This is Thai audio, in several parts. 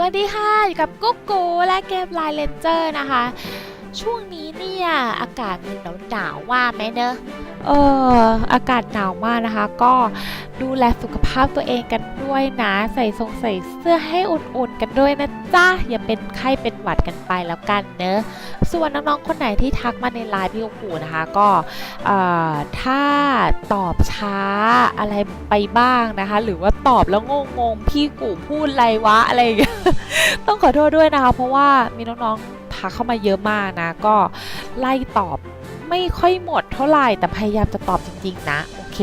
สวัสดีค่ะ อยู่กับกุ๊กกูและเกมไลน์เลนเจอร์นะคะ ช่วงนี้เนี่ย อากาศมันหนาวหนาวๆว่าไหมเนอะเอออากาศหนาวมากนะคะ ก็ดูแลสุขภาพตัวเองกันด้วยนะ ใส่ทรงใส่เสื้อให้อุ่นๆกันด้วยนะจ๊ะ อย่าเป็นไข้เป็นหวัดกันไปแล้วกันเนอะส่วนน้องๆคนไหนที่ทักมาในไลน์พี่กกูนะคะ ก็เอ่อถ้าตอบช้าอะไรไปบ้างนะคะ หรือว่าตอบแล้วงงๆพี่กูพูดไรวะอะไรอย่างเงี้ยต้องขอโทษด้วยนะคะ เพราะว่ามีน้องๆ ทักเข้ามาเยอะมากนะ ก็ไล่ตอบไม่ค่อยหมดเท่าไหร่แต่พยายามจะตอบจริงๆนะ โอเค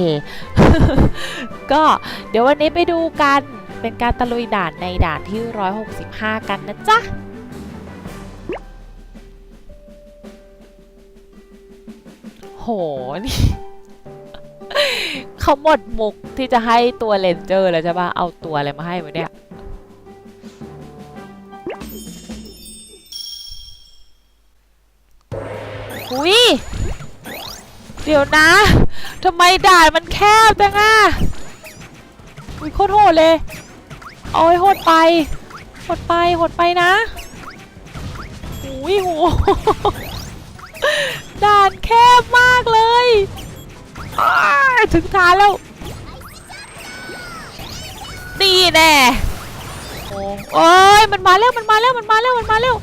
ก็เดี๋ยววันนี้ไปดูกันเป็นการตะลุยด่านในด่านที่ 165 กันนะจ๊ะโหนี่เขาหมดมุกที่จะให้ตัวเลนเจอร์แล้วใช่ปะเอาตัวอะไรมาให้วะเนี่ย อุ้ยเดี๋ยวนะทำไมด่านมันแคบจังอะอุ้ยโคตรโหดเลยโอ้ยโหดไปโหดไปโหดไปนะอุ้ยโหด่านแคบมากเลยถึงทางแล้วดีแน่โอ้โอ้ยมันมาแล้วมันมาแล้วมันมาแล้วมันมาแล้ว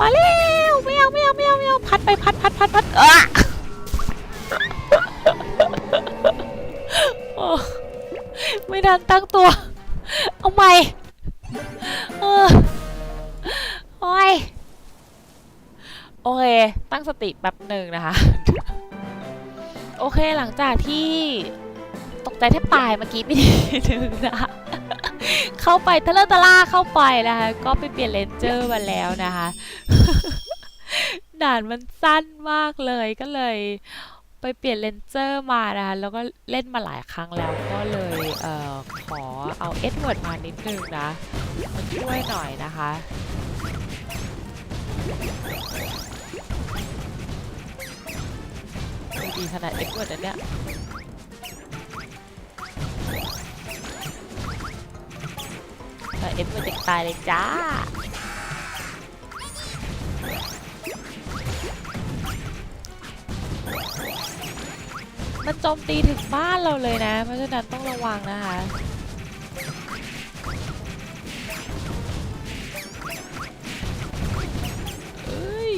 มาแล้ว ไม่เอาไม่เอาไม่เอาไม่เอาพัดไปพัดพัดพัดพัดเออโอ้ไม่ทันตั้งตัว เอาใหม่เออโอ้ยโอเค ตั้งสติแป๊บหนึ่งนะคะ โอเคหลังจากที่ตกใจแทบตายเมื่อกี้ไม่ทีนึงนะคะเข้าไปทะเลอะทะล่าเข้าไปนะคะ ก็ไปเปลี่ยนเลนเจอร์มาแล้วนะคะ ด่านมันสั้นมากเลยก็เลย ไปเปลี่ยนเลนเจอร์มานะคะแล้วก็เล่นมาหลายครั้งแล้วก็เลยเออขอเอาเอ็ดเวิร์ดมานิดนึงนะมาช่วยหน่อยนะคะดีขนาดเอ็ดเวิร์ดอันเนี้ยเอ็ดเวิร์ดจะตายเลยจ้า มันโจมตีถึงบ้านเราเลยนะ เพราะฉะนั้นต้องระวังนะคะ เอ้ย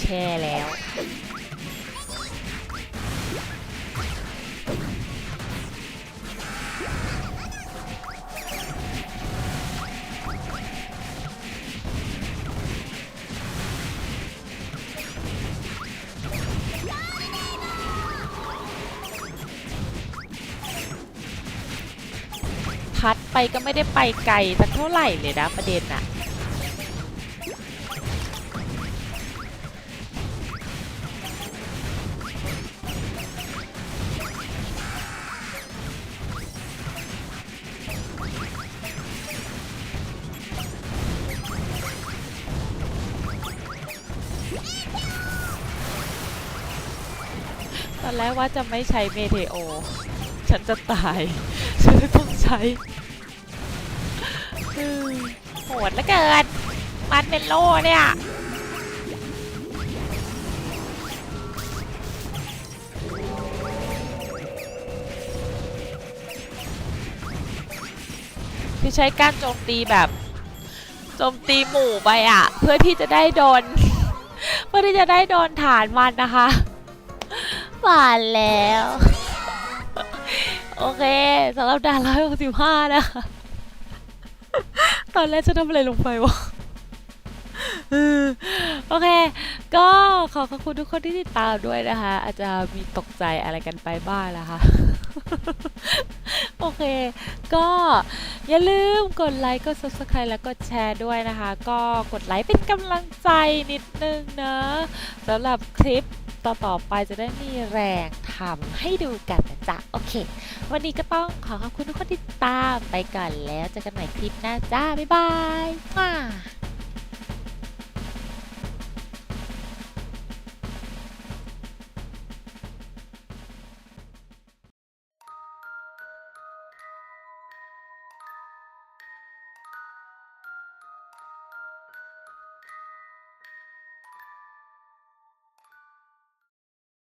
แช่แล้ว พัดไปก็ไม่ได้ไปไกลสักเท่าไหร่เลยนะประเด็นอะตอนแรกว่าจะไม่ใช้เมเทโอ ฉันจะตาย ฉันต้องใช้ โหดเหลือเกิน มันเป็นโล่เนี่ยที่ใช้การโจมตีแบบโจมตีหมู่ไปอะ เพื่อที่จะได้โดน เพื่อที่จะได้โดนฐานมันนะคะผ่านแล้ว โอเคสำหรับด่านร้อยหกสิบห้านะคะ ตอนแรกจะทำอะไรลงไปวะโอเค ก็ขอขอบคุณทุกคนที่ติดตามด้วยนะคะ อาจจะมีตกใจอะไรกันไปบ้างนะคะ โอเค ก็อย่าลืมกดไลค์กด subscribe แล้วกดแชร์ด้วยนะคะ ก็กดไลค์เป็นกำลังใจนิดนึงเนะสำหรับคลิปต่อๆไปจะได้มีแรงทำให้ดูกันนะจ๊ะโอเค วันนี้ก็ต้องขอขอบคุณทุกคนที่ติดตามไปก่อนแล้วเจอกันใหม่คลิปหน้าจ้าบ๊ายบายมา